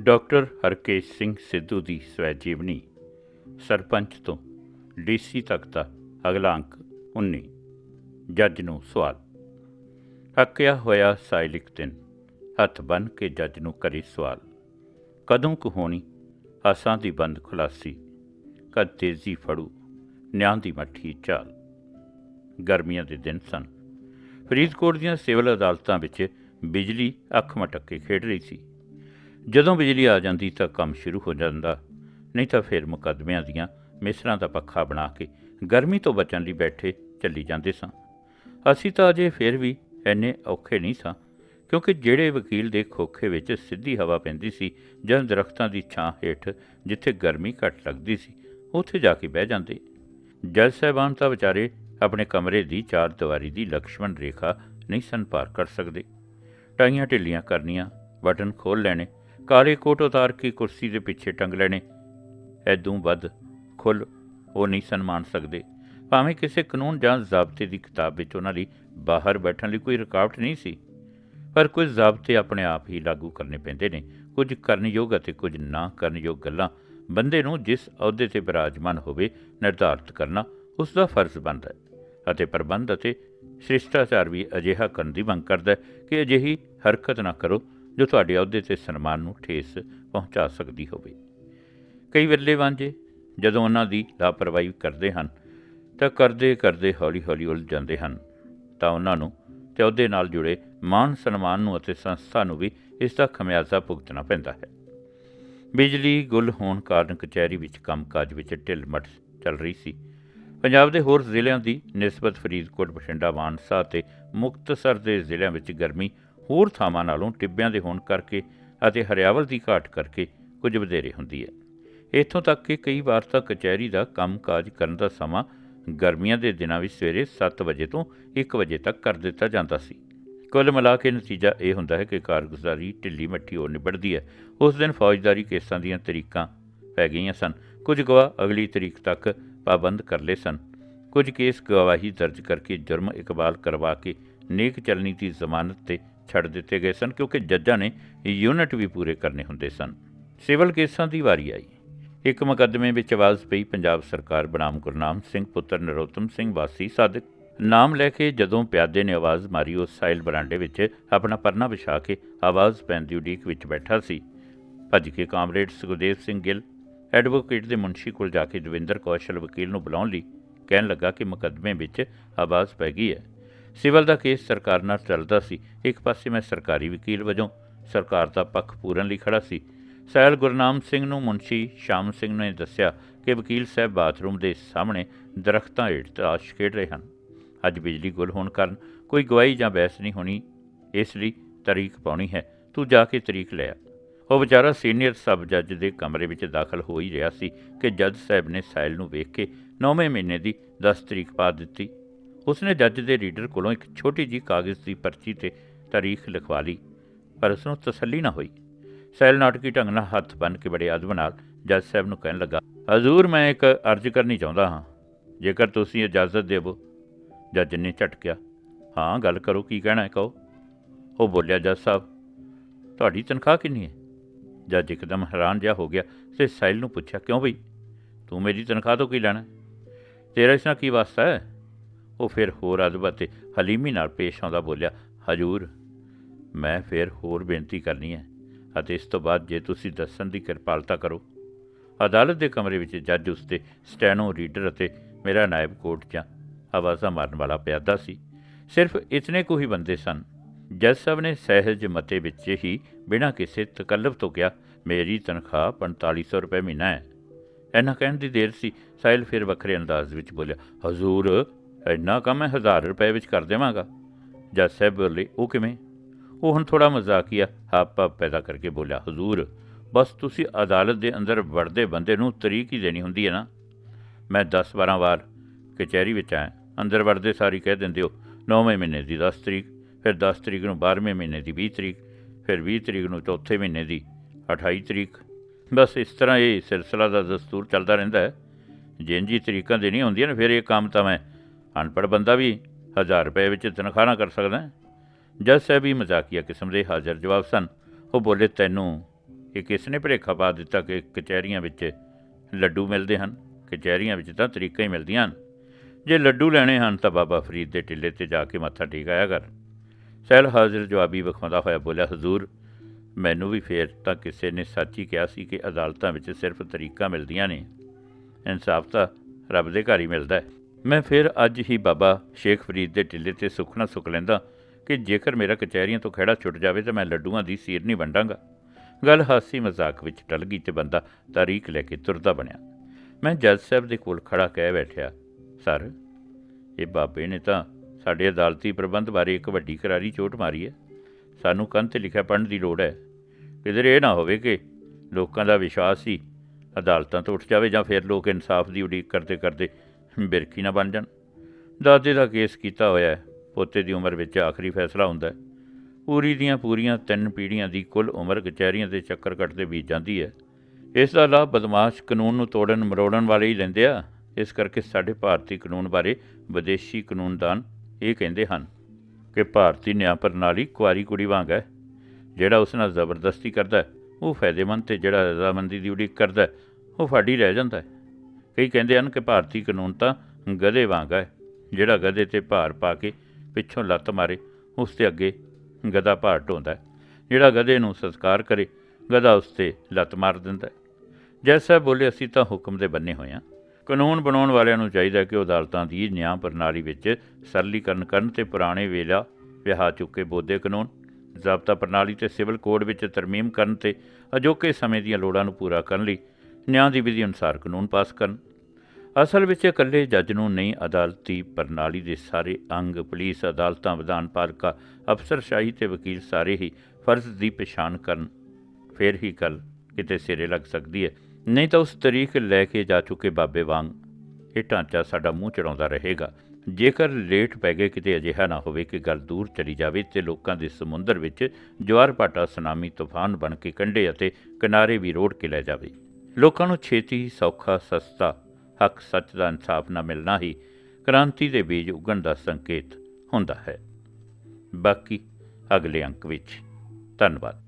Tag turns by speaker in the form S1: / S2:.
S1: Doctor Harkesh Singh Sidhu ਦੀ ਸਵੈ ਜੀਵਨੀ ਸਰਪੰਚ ਤੋਂ ਡੀਸੀ ਤੱਕ ਦਾ ਅਗਲਾ ਅੰਕ 19 ਜੱਜ ਨੂੰ ਸਵਾਲ। ਹੱਕਿਆ ਹੋਇਆ ਸਾਇਲਿਕ ਇੱਕ ਦਿਨ ਹੱਥ ਬੰਨ ਕੇ ਜੱਜ ਨੂੰ ਕਰੀ ਸਵਾਲ। ਕਦੋਂ ਕੁ ਹੋਣੀ? ਆਸਾਂ ਦੀ ਬੰਦ ਖੁਲਾਸੀ। ਕਦ ਤੇਜ਼ੀ ਫੜੂ? ਨਿਆਂ ਦੀ ਮੱਠੀ ਚਾਲ। ਗਰਮੀਆਂ ਦੇ ਦਿਨ ਸਨ। ਫਰੀਦਕੋਟ ਦੀਆਂ ਸਿਵਲ ਅਦਾਲਤਾਂ ਵਿੱਚ ਬਿਜਲੀ ਅੱਖ ਮਟਕ ਕੇ ਖੇਡ ਰਹੀ ਸੀ। ਜਦੋਂ ਬਿਜਲੀ ਆ ਜਾਂਦੀ ਤਾਂ ਕੰਮ ਸ਼ੁਰੂ ਹੋ ਜਾਂਦਾ, ਨਹੀਂ ਤਾਂ ਫਿਰ ਮੁਕੱਦਮਿਆਂ ਦੀਆਂ ਮਿਸਰਾਂ ਦਾ ਪੱਖਾ ਬਣਾ ਕੇ ਗਰਮੀ ਤੋਂ ਬਚਣ ਲਈ ਬੈਠੇ ਚੱਲੀ ਜਾਂਦੇ ਸਾਂ। ਅਸੀਂ ਤਾਂ ਅਜੇ ਫਿਰ ਵੀ ਐਨੇ ਔਖੇ ਨਹੀਂ ਸਾਂ, ਕਿਉਂਕਿ ਜਿਹੜੇ ਵਕੀਲ ਦੇ ਖੋਖੇ ਵਿੱਚ ਸਿੱਧੀ ਹਵਾ ਪੈਂਦੀ ਸੀ ਜਾਂ ਦਰਖਤਾਂ ਦੀ ਛਾਂ ਹੇਠ ਜਿੱਥੇ ਗਰਮੀ ਘੱਟ ਲੱਗਦੀ ਸੀ, ਉੱਥੇ ਜਾ ਕੇ ਬਹਿ ਜਾਂਦੇ। ਜੱਜ ਸਾਹਿਬਾਨ ਤਾਂ ਵਿਚਾਰੇ ਆਪਣੇ ਕਮਰੇ ਦੀ ਚਾਰ ਦੀਵਾਰੀ ਦੀ ਲਕਸ਼ਮਣ ਰੇਖਾ ਨਹੀਂ ਸਨ ਪਾਰ ਕਰ ਸਕਦੇ। ਟਾਈਆਂ ਢਿੱਲੀਆਂ ਕਰਨੀਆਂ, ਬਟਨ ਖੋਲ ਲੈਣੇ ਕਾਲੇ ਕੋਟ ਉਤਾਰ ਕੇ ਕੁਰਸੀ ਦੇ ਪਿੱਛੇ ਟੰਗ ਲੈਣੇ। ਐਦੋਂ ਵੱਧ, ਖੁੱਲ, ਉਹ ਨਹੀਂ ਸਨਮਾਨ ਸਕਦੇ। ਭਾਵੇਂ ਕਿਸੇ ਕਾਨੂੰਨ ਜਾਂ ਜ਼ਾਬਤੇ ਦੀ ਕਿਤਾਬ ਵਿੱਚ ਉਹਨਾਂ ਲਈ ਬਾਹਰ ਬੈਠਣ ਲਈ ਕੋਈ ਰੁਕਾਵਟ ਨਹੀਂ ਸੀ। ਪਰ ਕੁਝ ਜ਼ਾਬਤੇ ਆਪਣੇ ਆਪ ਹੀ ਲਾਗੂ ਕਰਨੇ ਪੈਂਦੇ ਨੇ। ਕੁਝ ਕਰਨਯੋਗ ਅਤੇ ਕੁਝ ਨਾ ਕਰਨਯੋਗ ਗੱਲਾਂ ਬੰਦੇ ਨੂੰ ਜਿਸ ਅਹੁਦੇ ਤੇ ਬਿਰਾਜਮਾਨ ਹੋਵੇ, ਨਿਰਧਾਰਤ ਕਰਨਾ ਉਸ ਦਾ ਫਰਜ਼ ਬਣਦਾ ਹੈ ਅਤੇ ਪ੍ਰਬੰਧ ਅਤੇ ਸ਼ਿਸ਼ਟਾਚਾਰ ਵੀ ਅਜਿਹਾ ਕਰਨ ਦੀ ਮੰਗ ਕਰਦਾ ਹੈ ਕਿ ਅਜਿਹੀ ਹਰਕਤ ਨਾ ਕਰੋ ਜੋ ਤੁਹਾਡੇ ਅਹੁਦੇ ਤੇ ਸਨਮਾਨ ਨੂੰ ਠੇਸ ਪਹੁੰਚਾ ਸਕਦੀ ਹੋਵੇ। ਕਈ ਵੇਲੇ ਵਾਂਝੇ, ਜਦੋਂ ਉਹਨਾਂ ਦੀ ਲਾਪਰਵਾਹੀ ਕਰਦੇ ਹਨ, ਤਾਂ ਕਰਦੇ ਕਰਦੇ ਹੌਲੀ-ਹੌਲੀ ਉਲਝ ਜਾਂਦੇ ਹਨ। ਤਾਂ ਉਹਨਾਂ ਨੂੰ ਤੇ ਅਹੁਦੇ ਨਾਲ ਜੁੜੇ ਮਾਨ ਸਨਮਾਨ ਨੂੰ ਅਤੇ ਸੰਸਥਾ ਨੂੰ ਵੀ ਇਸ ਦਾ ਖਮਿਆਜ਼ਾ ਭੁਗਤਣਾ ਪੈਂਦਾ ਹੈ। ਬਿਜਲੀ, ਗੁੱਲ ਹੋਣ ਕਾਰਨ ਕਚਹਿਰੀ ਵਿੱਚ ਕੰਮਕਾਜ ਵਿੱਚ ਢਿੱਲ ਮੱਠ ਚੱਲ ਰਹੀ ਸੀ। ਪੰਜਾਬ ਦੇ ਹੋਰ ਜ਼ਿਲ੍ਹਿਆਂ ਦੀ ਨਿਸਬਤ ਫਰੀਦਕੋਟ, ਬਠਿੰਡਾ, ਮਾਨਸਾ ਅਤੇ ਮੁਕਤਸਰ ਦੇ ਜ਼ਿਲ੍ਹਿਆਂ ਵਿੱਚ ਗਰਮੀ ਹੋਰ ਥਾਵਾਂ ਨਾਲੋਂ ਟਿੱਬਿਆਂ ਦੇ ਹੋਣ ਕਰਕੇ ਅਤੇ ਹਰਿਆਵਲ ਦੀ ਘਾਟ ਕਰਕੇ ਕੁਝ ਵਧੇਰੇ ਹੁੰਦੀ ਹੈ। ਇੱਥੋਂ ਤੱਕ ਕਿ ਕਈ ਵਾਰ ਤਾਂ ਕਚਹਿਰੀ ਦਾ ਕੰਮਕਾਜ ਕਰਨ ਦਾ ਸਮਾਂ ਗਰਮੀਆਂ ਦੇ ਦਿਨਾਂ ਵਿੱਚ ਸਵੇਰੇ 7 ਵਜੇ ਤੋਂ 1 ਵਜੇ ਤੱਕ ਕਰ ਦਿੱਤਾ ਜਾਂਦਾ ਸੀ। ਕੁੱਲ ਮਿਲਾ ਕੇ ਨਤੀਜਾ ਇਹ ਹੁੰਦਾ ਹੈ ਕਿ ਕਾਰਗੁਜ਼ਾਰੀ ਢਿੱਲੀ ਮੱਠੀ ਹੋ ਨਿਬੜਦੀ ਹੈ। ਉਸ ਦਿਨ ਫੌਜਦਾਰੀ ਕੇਸਾਂ ਦੀਆਂ ਤਰੀਕਾਂ ਪੈ ਗਈਆਂ ਸਨ। ਕੁਝ ਗਵਾਹ ਅਗਲੀ ਤਰੀਕ ਤੱਕ ਪਾਬੰਦ ਕਰ ਲਏ ਸਨ। ਕੁਝ ਕੇਸ ਗਵਾਹੀ ਦਰਜ ਕਰਕੇ ਜੁਰਮ ਇਕਬਾਲ ਕਰਵਾ ਕੇ ਨੇਕ ਚਲਣੀ ਦੀ ਜ਼ਮਾਨਤ ਤੇ ਛੱਡ ਦਿੱਤੇ ਗਏ ਸਨ ਕਿਉਂਕਿ ਜੱਜਾਂ ਨੇ ਯੂਨਿਟ ਵੀ ਪੂਰੇ ਕਰਨੇ ਹੁੰਦੇ ਸਨ। ਸਿਵਲ ਕੇਸਾਂ ਦੀ ਵਾਰੀ ਆਈ। ਇੱਕ ਮੁਕੱਦਮੇ ਵਿੱਚ ਆਵਾਜ਼ ਪਈ, ਪੰਜਾਬ ਸਰਕਾਰ ਬਨਾਮ ਗੁਰਨਾਮ ਸਿੰਘ, ਪੁੱਤਰ ਨਰੋਤਮ ਸਿੰਘ ਵਾਸੀ ਸਾਦਕ। ਨਾਮ ਲੈ ਕੇ ਜਦੋਂ ਪਿਆਦੇ ਨੇ ਆਵਾਜ਼ ਮਾਰੀ ਉਸ ਸਾਇਲ ਬਰਾਂਡੇ ਵਿੱਚ ਆਪਣਾ ਪਰਨਾ ਵਿਛਾ ਕੇ ਆਵਾਜ਼ ਪੈਣ ਦੀ ਉਡੀਕ ਵਿੱਚ ਬੈਠਾ ਸੀ। ਭੱਜ ਕੇ ਕਾਮਰੇਡ ਸੁਖਦੇਵ ਸਿੰਘ ਗਿੱਲ, ਐਡਵੋਕੇਟ ਦੇ ਮੁਨਸ਼ੀ ਕੋਲ ਜਾ ਕੇ ਦਵਿੰਦਰ ਕੌਸ਼ਲ ਵਕੀਲ ਨੂੰ ਬੁਲਾਉਣ ਲਈ ਕਹਿਣ ਲੱਗਾ ਕਿ ਮੁਕੱਦਮੇ ਵਿੱਚ ਆਵਾਜ਼ ਪੈ ਗਈ ਹੈ। ਸਿਵਲ ਦਾ ਕੇਸ ਸਰਕਾਰ ਨਾਲ ਚੱਲਦਾ ਸੀ। ਇੱਕ ਪਾਸੇ ਮੈਂ ਸਰਕਾਰੀ ਵਕੀਲ ਵਜੋਂ ਸਰਕਾਰ ਦਾ ਪੱਖ ਪੂਰਨ ਲਈ ਖੜਾ ਸੀ। ਸੈਲ ਗੁਰਨਾਮ ਸਿੰਘ ਨੂੰ ਮੁਨਸ਼ੀ ਸ਼ਾਮ ਸਿੰਘ ਨੇ ਦੱਸਿਆ ਕਿ ਵਕੀਲ ਸਾਹਿਬ ਬਾਥਰੂਮ ਦੇ ਸਾਹਮਣੇ ਦਰਖਤਾਂ ਹੇਠ ਤਾਸ਼ ਖੇਡ ਰਹੇ ਹਨ। ਅੱਜ ਬਿਜਲੀ ਗੁੱਲ ਹੋਣ ਕਾਰਨ ਕੋਈ ਗਵਾਹੀ ਜਾਂ ਬਹਿਸ ਨਹੀਂ ਹੋਣੀ। ਇਸ ਲਈ ਤਰੀਕ ਪਾਉਣੀ ਹੈ। ਤੂੰ ਜਾ ਕੇ ਤਰੀਕ ਲੈ ਆ। ਉਹ ਵਿਚਾਰਾ ਸੀਨੀਅਰ ਸਬ ਜੱਜ ਦੇ ਕਮਰੇ ਵਿੱਚ ਦਾਖਲ ਹੋ ਹੀ ਰਿਹਾ ਸੀ ਕਿ ਜੱਜ ਸਾਹਿਬ ਨੇ ਸਾਇਲ ਨੂੰ ਵੇਖ ਕੇ 9ਵੇਂ ਮਹੀਨੇ ਦੀ 10 ਤਰੀਕ ਪਾ ਦਿੱਤੀ। ਉਸਨੇ ਜੱਜ ਦੇ ਰੀਡਰ ਕੋਲੋਂ ਇੱਕ ਛੋਟੀ ਜੀ ਕਾਗਜ਼ ਦੀ ਪਰਚੀ ਤੇ ਤਾਰੀਖ ਲਿਖਵਾ ਲਈ, ਪਰ ਉਸ ਨੂੰ ਤਸੱਲੀ ਨਾ ਹੋਈ। ਸੈਲ ਨਾਟਕੀ ਢੰਗ ਨਾਲ ਹੱਥ ਬੰਨ ਕੇ ਬੜੇ ਅਦਬ ਨਾਲ ਜੱਜ ਸਾਹਿਬ ਨੂੰ ਕਹਿਣ ਲੱਗਾ, ਹਜ਼ੂਰ, ਮੈਂ ਇੱਕ ਅਰਜ਼ ਕਰਨੀ ਚਾਹੁੰਦਾ ਹਾਂ। ਜੇਕਰ ਤੁਸੀਂ ਇਜਾਜ਼ਤ ਦੇਵੋ। ਜੱਜ ਨੇ ਝਟਕਿਆ, ਹਾਂ, ਗੱਲ ਕਰੋ, ਕੀ ਕਹਿਣਾ ਹੈ, ਕਹੋ? ਉਹ ਬੋਲਿਆ, ਜੱਜ ਸਾਹਿਬ, ਤੁਹਾਡੀ ਤਨਖਾਹ ਕਿੰਨੀ ਹੈ? ਜੱਜ ਇੱਕਦਮ ਹੈਰਾਨ ਜਿਹਾ ਹੋ ਗਿਆ ਤੇ ਸੈਲ ਨੂੰ ਪੁੱਛਿਆ, ਕਿਉਂ ਬਈ? ਤੂੰ ਮੇਰੀ ਤਨਖਾਹ ਤੋਂ ਕੀ ਲੈਣਾ ਤੇਰਾ ਇਸ ਨਾਲ ਕੀ ਵਾਸਤਾ ਹੈ? ਉਹ ਫਿਰ ਹੋਰ ਅਦਬ ਅਤੇ ਹਲੀਮੀ ਨਾਲ ਪੇਸ਼ ਆਉਂਦਾ ਬੋਲਿਆ, ਹਜੂਰ, ਮੈਂ ਫਿਰ ਹੋਰ ਬੇਨਤੀ ਕਰਨੀ ਹੈ ਅਤੇ ਇਸ ਤੋਂ ਬਾਅਦ ਜੇ ਤੁਸੀਂ ਦੱਸਣ ਦੀ ਕਿਰਪਾਲਤਾ ਕਰੋ। ਅਦਾਲਤ ਦੇ ਕਮਰੇ ਵਿੱਚ ਜੱਜ ਉਸਤੇ ਸਟੈਨੋ ਰੀਡਰ ਅਤੇ ਮੇਰਾ ਨਾਇਬ ਕੋਰਟ ਜਾਂ ਆਵਾਜ਼ਾਂ ਮਾਰਨ ਵਾਲਾ ਪਿਆਦਾ ਸੀ। ਸਿਰਫ ਇਤਨੇ ਕੁ ਹੀ ਬੰਦੇ ਸਨ। ਜੱਜ ਸਾਹਿਬ ਨੇ ਸਹਿਜ ਮਤੇ ਵਿੱਚ ਹੀ ਬਿਨਾਂ ਕਿਸੇ ਤਕੱਲਫ ਤੋਂ ਕਿਹਾ, ਮੇਰੀ ਤਨਖਾਹ 4500 ਰੁਪਏ ਮਹੀਨਾ ਹੈ। ਇੰਨਾ ਕਹਿਣ ਦੀ ਦੇਰ ਸੀ, ਸਾਹਿਲ ਫਿਰ ਵੱਖਰੇ ਅੰਦਾਜ਼ ਵਿੱਚ ਬੋਲਿਆ, ਹਜ਼ੂਰ ਇੰਨਾ ਕੰਮ ਮੈਂ 1000 ਰੁਪਏ ਵਿੱਚ ਕਰ ਦੇਵਾਂਗਾ। ਜੱਜ ਸਾਹਿਬ ਬੋਲੇ, ਉਹ ਕਿਵੇਂ? ਉਹ ਹੁਣ ਥੋੜਾ ਮਜ਼ਾਕੀਆ ਹਾਪਾ ਪੈਦਾ ਕਰਕੇ ਬੋਲਿਆ, ਹਜ਼ੂਰ, ਬਸ ਤੁਸੀਂ ਅਦਾਲਤ ਦੇ ਅੰਦਰ ਵੜਦੇ ਬੰਦੇ ਨੂੰ ਤਰੀਕ ਹੀ ਦੇਣੀ ਹੁੰਦੀ ਹੈ ਨਾ? ਮੈਂ 10-12 ਵਾਰ ਕਚਹਿਰੀ ਵਿੱਚ ਆਇਆ। ਅੰਦਰ ਵੜਦੇ ਸਾਰੀ ਕਹਿ ਦਿੰਦੇ ਹੋ 9ਵੇਂ ਮਹੀਨੇ ਦੀ 10 ਤਰੀਕ, ਫਿਰ 10 ਤਰੀਕ ਨੂੰ 12ਵੇਂ ਮਹੀਨੇ ਦੀ 20 ਤਰੀਕ, ਫਿਰ 20 ਤਰੀਕ ਨੂੰ ਚੌਥੇ ਮਹੀਨੇ ਦੀ 28 ਤਰੀਕ। ਬਸ ਇਸ ਤਰ੍ਹਾਂ ਇਹ ਸਿਲਸਿਲਾ ਦਾ ਦਸਤੂਰ ਚੱਲਦਾ ਰਹਿੰਦਾ ਹੈ। ਜਿੰਜੀ ਤਰੀਕਾਂ ਦੇ ਨਹੀਂ ਹੁੰਦੀਆਂ ਨੇ, ਫਿਰ ਇਹ ਕੰਮ ਤਾਂ ਮੈਂ ਅਨਪੜ੍ਹ ਬੰਦਾ ਵੀ 1000 ਰੁਪਏ ਵਿੱਚ ਤਨਖਾਹ ਨਾ ਕਰ ਸਕਦਾ। ਜੱਜ ਸਾਹਿਬ ਵੀ ਮਜ਼ਾਕੀਆ ਕਿਸਮ ਦੇ ਹਾਜ਼ਰ ਜਵਾਬ ਸਨ। ਉਹ ਬੋਲੇ, ਤੈਨੂੰ ਇਹ ਕਿਸ ਨੇ ਭਰੇਖਾ ਪਾ ਦਿੱਤਾ ਕਿ ਕਚਹਿਰੀਆਂ ਵਿੱਚ ਲੱਡੂ ਮਿਲਦੇ ਹਨ? ਕਚਹਿਰੀਆਂ ਵਿੱਚ ਤਾਂ ਤਰੀਕਾਂ ਹੀ ਮਿਲਦੀਆਂ ਹਨ। ਜੇ ਲੱਡੂ ਲੈਣੇ ਹਨ ਤਾਂ ਬਾਬਾ ਫਰੀਦ ਦੇ ਟਿੱਲੇ ਤੇ ਜਾ ਕੇ ਮੱਥਾ ਟੇਕ ਆਇਆ ਕਰ। ਸਹਿਲ ਹਾਜ਼ਰ ਜਵਾਬੀ ਵਿਖਾਉਂਦਾ ਹੋਇਆ ਬੋਲਿਆ, ਹਜ਼ੂਰ, ਮੈਨੂੰ ਵੀ ਫੇਰ ਤਾਂ ਕਿਸੇ ਨੇ ਸੱਚ ਹੀ ਕਿਹਾ ਸੀ ਕਿ ਅਦਾਲਤਾਂ ਵਿੱਚ ਸਿਰਫ ਤਰੀਕਾਂ ਮਿਲਦੀਆਂ ਨੇ। ਇਨਸਾਫ ਤਾਂ ਰੱਬ ਦੇ ਘਰ ਹੀ ਮਿਲਦਾ ਹੈ। ਮੈਂ ਫਿਰ ਅੱਜ ਹੀ ਬਾਬਾ ਸ਼ੇਖ ਫਰੀਦ ਦੇ ਟਿੱਲੇ ਤੇ ਸੁਖਣਾ ਸੁਖ ਲੈਂਦਾ ਕਿ ਜੇਕਰ ਮੇਰਾ ਕਚਹਿਰੀਆਂ ਤੋਂ ਖਹਿੜਾ ਛੁੱਟ ਜਾਵੇ ਤਾਂ ਮੈਂ ਲੱਡੂਆਂ ਦੀ ਸੀਰ ਨਹੀਂ ਵੰਡਾਂਗਾ। ਗੱਲ ਹਾਸੀ ਮਜ਼ਾਕ ਵਿੱਚ ਟਲ ਗਈ ਤੇ ਬੰਦਾ ਤਾਰੀਖ ਲੈ ਕੇ ਤੁਰਦਾ ਬਣਿਆ। ਮੈਂ ਜੱਜ ਸਾਹਿਬ ਦੇ ਕੋਲ ਖੜਾ ਕਹਿ ਬੈਠਿਆ, ਸਰ, ਇਹ ਬਾਬੇ ਨੇ ਤਾਂ ਸਾਡੇ ਅਦਾਲਤੀ ਪ੍ਰਬੰਧ ਬਾਰੇ ਇੱਕ ਵੱਡੀ ਕਰਾਰੀ ਚੋਟ ਮਾਰੀ ਹੈ। ਸਾਨੂੰ ਕੰਨ ਤੇ ਲਿਖਿਆ ਪੜ੍ਹਨ ਦੀ ਲੋੜ ਹੈ। ਕਿਧਰੇ ਇਹ ਨਾ ਹੋਵੇ ਕਿ ਲੋਕਾਂ ਦਾ ਵਿਸ਼ਵਾਸ ਹੀ ਅਦਾਲਤਾਂ ਤੋਂ ਉੱਠ ਜਾਵੇ ਜਾਂ ਫਿਰ ਲੋਕ ਇਨਸਾਫ ਦੀ ਉਡੀਕ ਕਰਦੇ ਕਰਦੇ ਬਿਰਖੀ ਨਾ ਬਣ ਜਾਣ। ਦਾਦੇ ਦਾ ਕੇਸ ਕੀਤਾ ਹੋਇਆ ਹੈ। ਪੋਤੇ ਦੀ ਉਮਰ ਵਿੱਚ ਆਖਰੀ ਫੈਸਲਾ ਹੁੰਦਾ ਹੈ। ਪੂਰੀ ਦੀਆਂ ਪੂਰੀਆਂ ਤਿੰਨ ਪੀੜ੍ਹੀਆਂ ਦੀ ਕੁੱਲ ਉਮਰ ਕਚਹਿਰੀਆਂ ਦੇ ਚੱਕਰ ਕੱਟਦੇ ਬੀਤ ਜਾਂਦੀ ਹੈ। ਇਸ ਦਾ ਲਾਭ ਬਦਮਾਸ਼ ਕਾਨੂੰਨ ਨੂੰ ਤੋੜਨ ਮਰੋੜਨ ਵਾਲੇ ਹੀ ਲੈਂਦੇ ਆ। ਇਸ ਕਰਕੇ ਸਾਡੇ ਭਾਰਤੀ ਕਾਨੂੰਨ ਬਾਰੇ ਵਿਦੇਸ਼ੀ ਕਾਨੂੰਨਦਾਨ ਇਹ ਕਹਿੰਦੇ ਹਨ ਕਿ ਭਾਰਤੀ ਨਿਆਂ ਪ੍ਰਣਾਲੀ ਕੁਆਰੀ ਕੁੜੀ ਵਾਂਗ ਹੈ। ਜਿਹੜਾ ਉਸ ਨਾਲ ਜ਼ਬਰਦਸਤੀ ਕਰਦਾ ਉਹ ਫਾਇਦੇਮੰਦ ਤੇ ਜਿਹੜਾ ਰਜ਼ਾਮੰਦੀ ਦੀ ਉਡੀਕ ਕਰਦਾ ਹੈ, ਉਹ ਫਾੜੀ ਰਹਿ ਜਾਂਦਾ ਹੈ। ਕਈ ਕਹਿੰਦੇ ਹਨ ਕਿ ਭਾਰਤੀ ਕਾਨੂੰਨ ਤਾਂ ਗਧੇ ਵਾਂਗ ਹੈ। ਜਿਹੜਾ ਗਧੇ ਤੇ ਭਾਰ ਪਾ ਕੇ ਪਿੱਛੋਂ ਲੱਤ ਮਾਰੇ, ਉਸ ਤੇ ਅੱਗੇ ਗਧਾ ਭਾਰ ਢੋਂਦਾ ਹੈ। ਜਿਹੜਾ ਗਧੇ ਨੂੰ ਸਤਿਕਾਰ ਕਰੇ, ਗਧਾ ਉਸ ਤੇ ਲੱਤ ਮਾਰ ਦਿੰਦਾ ਹੈ। ਜੈਸਾ ਬੋਲੇ, ਅਸੀਂ ਤਾਂ ਹੁਕਮ ਦੇ ਬੰਨੇ ਹੋਏ ਹਾਂ। ਕਾਨੂੰਨ ਬਣਾਉਣ ਵਾਲਿਆਂ ਨੂੰ ਚਾਹੀਦਾ ਕਿ ਉਹ ਅਦਾਲਤਾਂ ਦੀ ਨਿਆਂ ਪ੍ਰਣਾਲੀ ਵਿੱਚ ਸਰਲੀਕਰਨ ਕਰਨ ਤੇ ਪੁਰਾਣੇ ਵੇਲਾ ਵਿਹਾ ਚੁੱਕੇ ਬੋਧੇ ਕਾਨੂੰਨ, ਜ਼ਾਬਤਾ ਪ੍ਰਣਾਲੀ ਤੇ ਸਿਵਲ ਕੋਡ ਵਿੱਚ ਤਰਮੀਮ ਕਰਨ ਤੇ ਅਜੋਕੇ ਸਮੇਂ ਦੀਆਂ ਲੋੜਾਂ ਨੂੰ ਪੂਰਾ ਕਰਨ ਲਈ ਨਿਆਂ ਦੀ ਵਿਧੀ ਅਨੁਸਾਰ ਕਾਨੂੰਨ ਪਾਸ ਕਰਨ। ਅਸਲ ਵਿੱਚ ਇਕੱਲੇ ਜੱਜ ਨੂੰ ਨਹੀਂ, ਅਦਾਲਤੀ ਪ੍ਰਣਾਲੀ ਦੇ ਸਾਰੇ ਅੰਗ, ਪੁਲਿਸ, ਅਦਾਲਤਾਂ, ਵਿਧਾਨ ਪਾਲਿਕਾ ਅਫਸਰਸ਼ਾਹੀ ਤੇ ਵਕੀਲ ਸਾਰੇ ਹੀ ਫਰਜ਼ ਦੀ ਪਛਾਣ ਕਰਨ। ਫਿਰ ਹੀ ਗੱਲ ਕਿਤੇ ਸਿਰੇ ਲੱਗ ਸਕਦੀ ਹੈ। ਨਹੀਂ ਤਾਂ ਉਸ ਤਰੀਕ ਲੈ ਕੇ ਜਾ ਚੁੱਕੇ ਬਾਬੇ ਵਾਂਗ। ਇਹ ਢਾਂਚਾ ਸਾਡਾ ਮੂੰਹ ਚੜਾਉਂਦਾ ਰਹੇਗਾ। ਜੇਕਰ ਲੇਟ ਪੈ ਗਏ ਕਿਤੇ ਅਜਿਹਾ ਨਾ ਹੋਵੇ ਕਿ ਗੱਲ ਦੂਰ ਚਲੀ ਜਾਵੇ ਤੇ ਲੋਕਾਂ ਦੇ ਸਮੁੰਦਰ ਵਿੱਚ ਜਵਾਰ ਭਾਟਾ ਸੁਨਾਮੀ ਤੂਫਾਨ ਬਣ ਕੇ ਕੰਢੇ ਅਤੇ ਕਿਨਾਰੇ ਵੀ ਰੋੜ ਕੇ ਲੈ ਜਾਵੇ। ਲੋਕਾਂ ਨੂੰ ਛੇਤੀ ਸੌਖਾ, ਸਸਤਾ ਹੱਕ ਸੱਚ ਦਾ ਇਨਸਾਫ ਨਾ ਮਿਲਣਾ ਹੀ ਕ੍ਰਾਂਤੀ ਦੇ ਬੀਜ ਉਗਣ ਦਾ ਸੰਕੇਤ ਹੁੰਦਾ ਹੈ। ਬਾਕੀ ਅਗਲੇ ਅੰਕ ਵਿੱਚ। ਧੰਨਵਾਦ।